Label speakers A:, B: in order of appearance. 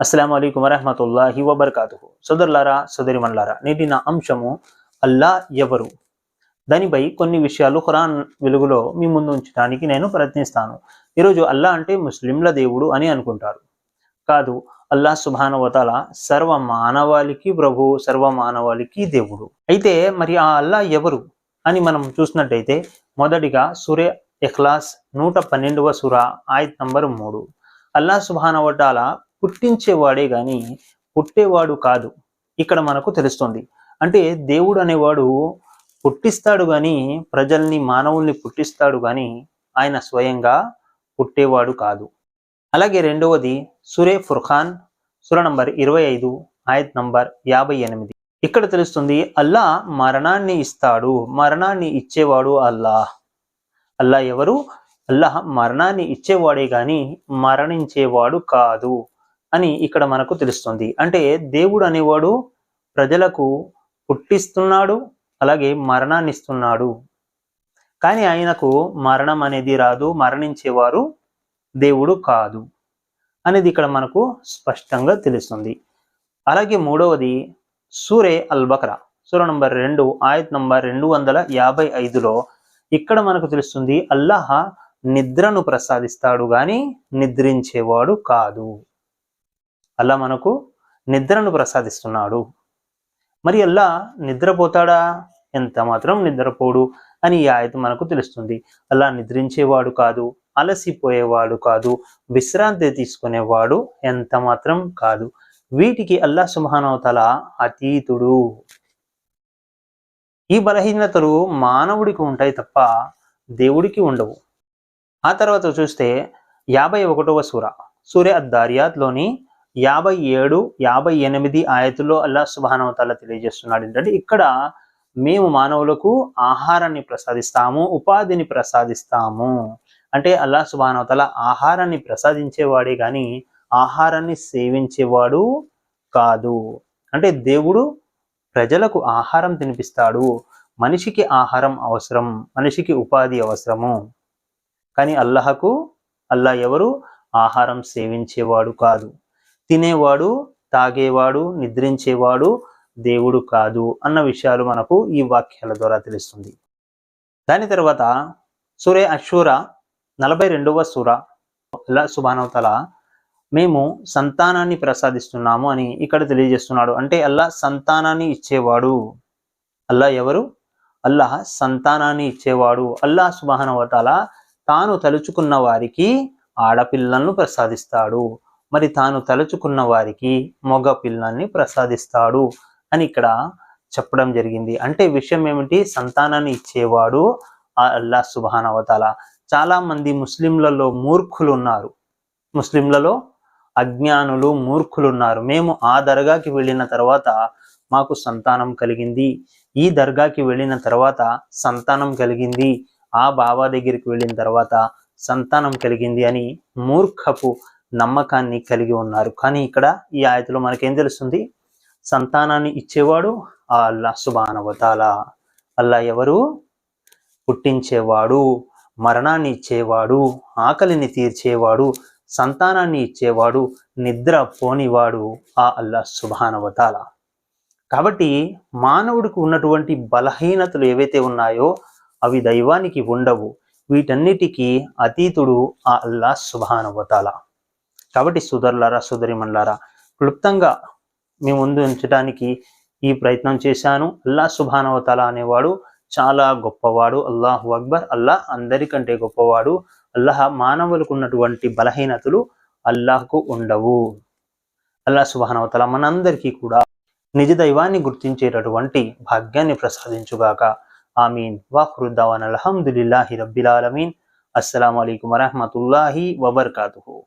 A: అస్సలం అయికం వరహమతుల్లాహి వబర్కాతు సోదరులారా సోదరిమన్లారా నేటి నా అంశము అల్లా ఎవరు? దానిపై కొన్ని విషయాలు ఖురాన్ వెలుగులో మీ ముందు ఉంచడానికి నేను ప్రయత్నిస్తాను. ఈరోజు అల్లా అంటే ముస్లింల దేవుడు అని అనుకుంటారు. కాదు అల్లా సుభానవతల సర్వ మానవాళికి ప్రభు సర్వ మానవాళికి దేవుడు. అయితే మరి ఆ అల్లా ఎవరు అని మనం చూసినట్టయితే మొదటిగా సూర్య ఎఖ్లాస్ నూట పన్నెండవ సురా ఆయత్ నంబర్ మూడు. అల్లా సుభానవటాల పుట్టించేవాడే గాని పుట్టేవాడు కాదు. ఇక్కడ మనకు తెలుస్తుంది. అంటే దేవుడు అనేవాడు పుట్టిస్తాడు గాని ప్రజల్ని మానవుల్ని పుట్టిస్తాడు గాని ఆయన స్వయంగా పుట్టేవాడు కాదు. అలాగే రెండవది సురే ఫుర్ఖాన్ సుర నంబర్ ఇరవై ఐదు ఆయత్ నంబర్ యాభై ఎనిమిది. ఇక్కడ తెలుస్తుంది అల్లా మరణాన్ని ఇస్తాడు మరణాన్ని ఇచ్చేవాడు అల్లాహ్ అల్లా ఎవరు? అల్లాహ్ మరణాన్ని ఇచ్చేవాడే గాని మరణించేవాడు కాదు. అని ఇక్కడ మనకు తెలుస్తుంది. అంటే దేవుడు అనేవాడు ప్రజలకు పుట్టిస్తున్నాడు అలాగే మరణాన్ని ఇస్తున్నాడు కానీ ఆయనకు మరణం అనేది రాదు మరణించేవారు దేవుడు కాదు అనేది ఇక్కడ మనకు స్పష్టంగా తెలుస్తుంది. అలాగే మూడవది సూరే అల్ బక్రా సూర నంబర్ రెండు ఆయత్ నంబర్ రెండు వందల యాభై ఐదులో ఇక్కడ మనకు తెలుస్తుంది అల్లాహ నిద్రను ప్రసాదిస్తాడు గాని నిద్రించేవాడు కాదు. అల్లా మనకు నిద్రను ప్రసాదిస్తున్నాడు. మరి అల్లా నిద్రపోతాడా? ఎంత మాత్రం నిద్రపోడు అని ఈ ఆయత మనకు తెలుస్తుంది. అలా నిద్రించేవాడు కాదు అలసిపోయేవాడు కాదు విశ్రాంతి తీసుకునేవాడు ఎంత మాత్రం కాదు. వీటికి అల్లా సుమహానవతల అతీతుడు. ఈ బలహీనతలు మానవుడికి ఉంటాయి తప్ప దేవుడికి ఉండవు. ఆ తర్వాత చూస్తే యాభై ఒకటవ సూర సూర్య అద్దారియాత్లోని యాభై ఏడు యాభై ఎనిమిది ఆయతుల్లో అల్లా సుబానవతాల తెలియజేస్తున్నాడు. ఏంటంటే ఇక్కడ మేము మానవులకు ఆహారాన్ని ప్రసాదిస్తాము ఉపాధిని ప్రసాదిస్తాము. అంటే అల్లా సుబానవతల ఆహారాన్ని ప్రసాదించేవాడే కానీ ఆహారాన్ని సేవించేవాడు కాదు. అంటే దేవుడు ప్రజలకు ఆహారం తినిపిస్తాడు. మనిషికి ఆహారం అవసరం మనిషికి ఉపాధి అవసరము. కానీ అల్లహకు అల్లా ఎవరు ఆహారం సేవించేవాడు కాదు. తినేవాడు తాగేవాడు నిద్రించేవాడు దేవుడు కాదు అన్న విషయాలు మనకు ఈ వాక్యాల ద్వారా తెలుస్తుంది. దాని తర్వాత సూర్య అశూర నలభై రెండవ సూర అల్లా మేము సంతానాన్ని ప్రసాదిస్తున్నాము అని ఇక్కడ తెలియజేస్తున్నాడు. అంటే అల్లా సంతానాన్ని ఇచ్చేవాడు. అల్లా ఎవరు? అల్లాహ్ సంతానాన్ని ఇచ్చేవాడు. అల్లా సుబానవతల తాను తలుచుకున్న వారికి ఆడపిల్లలను ప్రసాదిస్తాడు. మరి తాను తలుచుకున్న వారికి మగ పిల్లల్ని ప్రసాదిస్తాడు అని ఇక్కడ చెప్పడం జరిగింది. అంటే విషయం ఏమిటి? సంతానాన్ని ఇచ్చేవాడు అల్లా సుబానవతాల చాలా మంది ముస్లింలలో మూర్ఖులు ఉన్నారు ముస్లింలలో అజ్ఞానులు మూర్ఖులు ఉన్నారు మేము ఆ దర్గాకి వెళ్ళిన తర్వాత మాకు సంతానం కలిగింది. ఈ దర్గాకి వెళ్ళిన తర్వాత సంతానం కలిగింది. ఆ బాబా దగ్గరికి వెళ్ళిన తర్వాత సంతానం కలిగింది అని మూర్ఖపు నమ్మకాన్ని కలిగి ఉన్నారు. కానీ ఇక్కడ ఈ ఆయతలో మనకేం తెలుస్తుంది? సంతానాన్ని ఇచ్చేవాడు ఆ అల్లా సుబానవతాల అల్లా ఎవరు? పుట్టించేవాడు మరణాన్ని ఇచ్చేవాడు ఆకలిని తీర్చేవాడు సంతానాన్ని ఇచ్చేవాడు నిద్ర పోనివాడు ఆ అల్లా సుభానవతాల కాబట్టి మానవుడికి ఉన్నటువంటి బలహీనతలు ఏవైతే ఉన్నాయో అవి దైవానికి ఉండవు. వీటన్నిటికీ అతీతుడు ఆ అల్లా సుభానవతాల కాబట్టి సుధర్లారా సుధరిమన్లారా క్లుప్తంగా మీ ముందు ఉంచడానికి ఈ ప్రయత్నం చేశాను. అల్లా సుభానవతల అనేవాడు చాలా గొప్పవాడు అల్లాహు అక్బర్. అల్లాహ్ అందరికంటే గొప్పవాడు. అల్లాహ్ మానవులకు ఉన్నటువంటి బలహీనతలు అల్లాహ్కు ఉండవు. అల్లా సుభానవతల మనందరికీ కూడా నిజ దైవాన్ని గుర్తించేటటువంటి భాగ్యాన్ని ప్రసాదించుగాక. ఆమీన్. వాహృద్దావన్ అల్హమ్దుల్లాహి రబ్బిలాలమీన్ అస్సలం అయికం వరహమతుల్లాహి వబర్కాతు